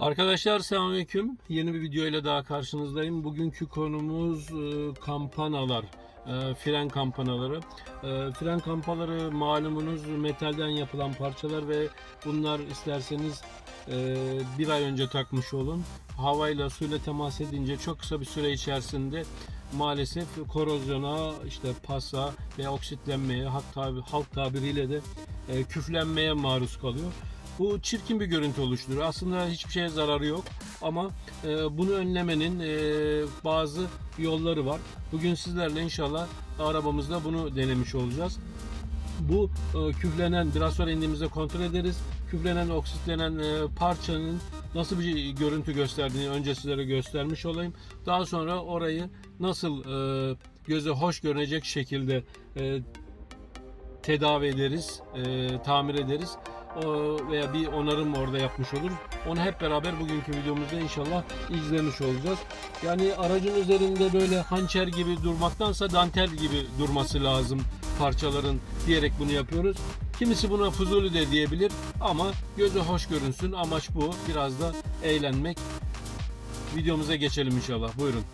Arkadaşlar selamünaleyküm. Yeni bir video ile daha karşınızdayım. Bugünkü konumuz e, kampanalar. E, fren kampanaları. E, fren kampaları malumunuz metalden yapılan parçalar ve bunlar isterseniz bir ay önce takmış olun. Havayla suyla temas edince çok kısa bir süre içerisinde maalesef korozyona, işte pasa ve oksitlenmeye, halk, tabi, halk tabiriyle de küflenmeye maruz kalıyor. Bu çirkin bir görüntü oluşturuyor. Aslında hiçbir şeye zararı yok ama e, bunu önlemenin e, bazı yolları var. Bugün sizlerle inşallah arabamızda bunu denemiş olacağız. Bu e, küflenen, biraz sonra indiğimizde kontrol ederiz. Küflenen, oksitlenen e, parçanın nasıl bir görüntü gösterdiğini önce sizlere göstermiş olayım. Daha sonra orayı nasıl e, göze hoş görünecek şekilde e, tedavi ederiz, e, tamir ederiz veya bir onarım orada yapmış olur. Onu hep beraber bugünkü videomuzda inşallah izlemiş olacağız. Yani aracın üzerinde böyle hançer gibi durmaktansa dantel gibi durması lazım parçaların diyerek bunu yapıyoruz. Kimisi buna fuzuli de diyebilir ama göze hoş görünsün. Amaç bu. Biraz da eğlenmek. Videomuza geçelim inşallah. Buyurun.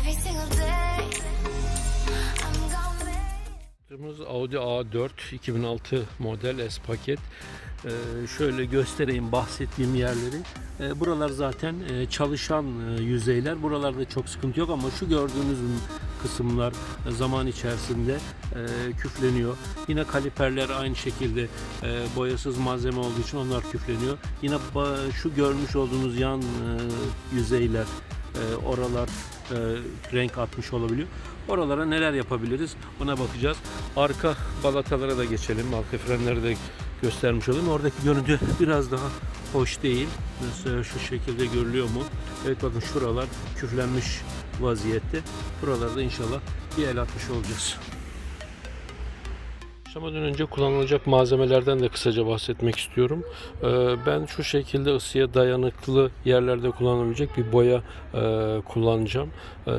Every single day, Aracımız Audi A4 2006 model S paket. Ee, şöyle göstereyim bahsettiğim yerleri. Ee, buralar zaten e, çalışan e, yüzeyler. Buralarda çok sıkıntı yok ama şu gördüğünüz kısımlar e, zaman içerisinde e, küfleniyor. Yine kaliperler aynı şekilde e, boyasız malzeme olduğu için onlar küfleniyor. Yine şu görmüş olduğunuz yan e, yüzeyler e, oralar e, renk atmış olabiliyor. Oralara neler yapabiliriz ona bakacağız. Arka balatalara da geçelim. Arka frenleri de göstermiş olayım. Oradaki görüntü biraz daha hoş değil. Mesela şu şekilde görülüyor mu? Evet bakın şuralar küflenmiş vaziyette. Buralarda inşallah bir el atmış olacağız. Başlamadan önce kullanılacak malzemelerden de kısaca bahsetmek istiyorum. Ee, Ben şu şekilde ısıya dayanıklı yerlerde kullanabilecek bir boya e, kullanacağım. Ee,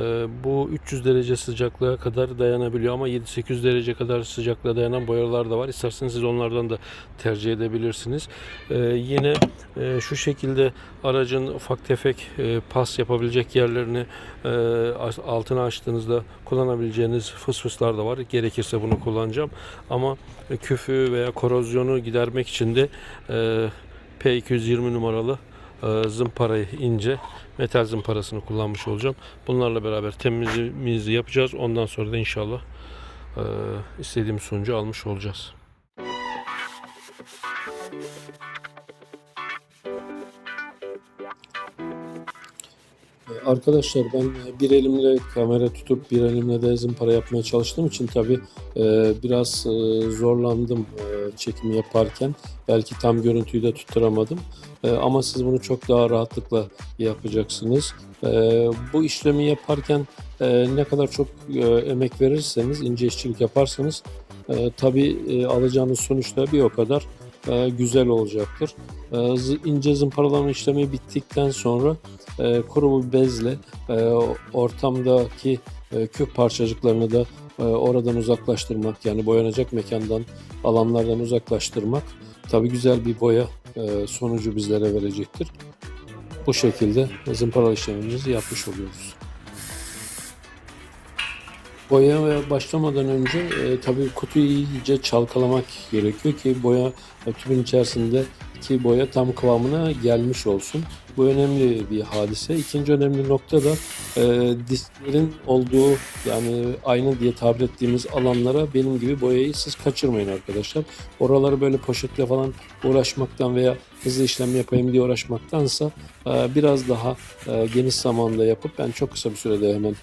Bu 300 derece sıcaklığa kadar dayanabiliyor ama 7-800 derece kadar sıcaklığa dayanan boyalar da var. İsterseniz siz onlardan da tercih edebilirsiniz. Ee, Yine e, şu şekilde aracın ufak tefek e, pas yapabilecek yerlerini altına açtığınızda kullanabileceğiniz fısfıslar da var. Gerekirse bunu kullanacağım. Ama küfü veya korozyonu gidermek için de e, P220 numaralı e, zımparayı ince metal zımparasını kullanmış olacağım. Bunlarla beraber temizliğimizi yapacağız. Ondan sonra da inşallah e, istediğimiz sonucu almış olacağız. Arkadaşlar ben bir elimle kamera tutup bir elimle de zımpara yapmaya çalıştığım için tabi biraz e, zorlandım e, çekimi yaparken. Belki tam görüntüyü de tutturamadım. E, ama siz bunu çok daha rahatlıkla yapacaksınız. E, bu işlemi yaparken e, ne kadar çok e, emek verirseniz, ince işçilik yaparsanız e, tabi e, alacağınız sonuç da bir o kadar e, güzel olacaktır. E, ince zımparalama işlemi bittikten sonra e, kuru bir bezle e, ortamdaki küp parçacıklarını da oradan uzaklaştırmak yani boyanacak mekandan alanlardan uzaklaştırmak tabi güzel bir boya sonucu bizlere verecektir. Bu şekilde zımpara işlemimizi yapmış oluyoruz. Boyaya başlamadan önce e, tabii kutuyu iyice çalkalamak gerekiyor ki boya e, tübün içerisinde ki boya tam kıvamına gelmiş olsun. Bu önemli bir hadise. İkinci önemli nokta da e, disklerin olduğu yani aynı diye tabir ettiğimiz alanlara benim gibi boyayı siz kaçırmayın arkadaşlar. Oraları böyle poşetle falan uğraşmaktan veya hızlı işlem yapayım diye uğraşmaktansa e, biraz daha e, geniş zamanda yapıp ben çok kısa bir sürede hemen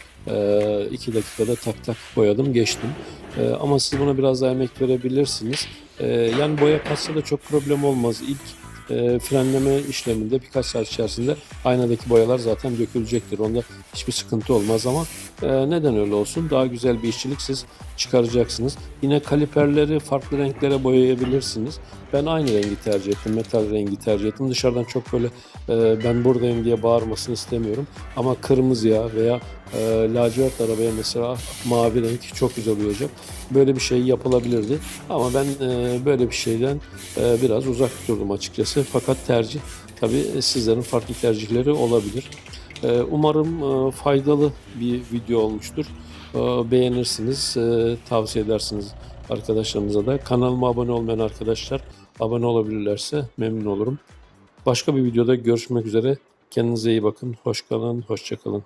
2 dakikada tak tak boyadım geçtim. E, ama siz buna biraz daha emek verebilirsiniz. E, yani boya katsa da çok problem olmaz. İlk e, frenleme işleminde birkaç saat içerisinde aynadaki boyalar zaten dökülecektir. Onda hiçbir sıkıntı olmaz ama e, neden öyle olsun? Daha güzel bir işçilik siz çıkaracaksınız. Yine kaliperleri farklı renklere boyayabilirsiniz. Ben aynı rengi tercih ettim. Metal rengi tercih ettim. Dışarıdan çok böyle e, ben buradayım diye bağırmasını istemiyorum. Ama kırmızıya veya e, lacivert arabaya mesela mavi renk çok güzel uyacak. Böyle bir şey yapılabilirdi. Ama ben e, böyle bir şeyden e, biraz uzak durdum açıkçası. Fakat tercih tabii sizlerin farklı tercihleri olabilir. E, umarım e, faydalı bir video olmuştur. E, beğenirsiniz, e, tavsiye edersiniz arkadaşlarınıza da. Kanalıma abone olmayan arkadaşlar abone olabilirlerse memnun olurum. Başka bir videoda görüşmek üzere. Kendinize iyi bakın. Hoş kalın, hoşça kalın.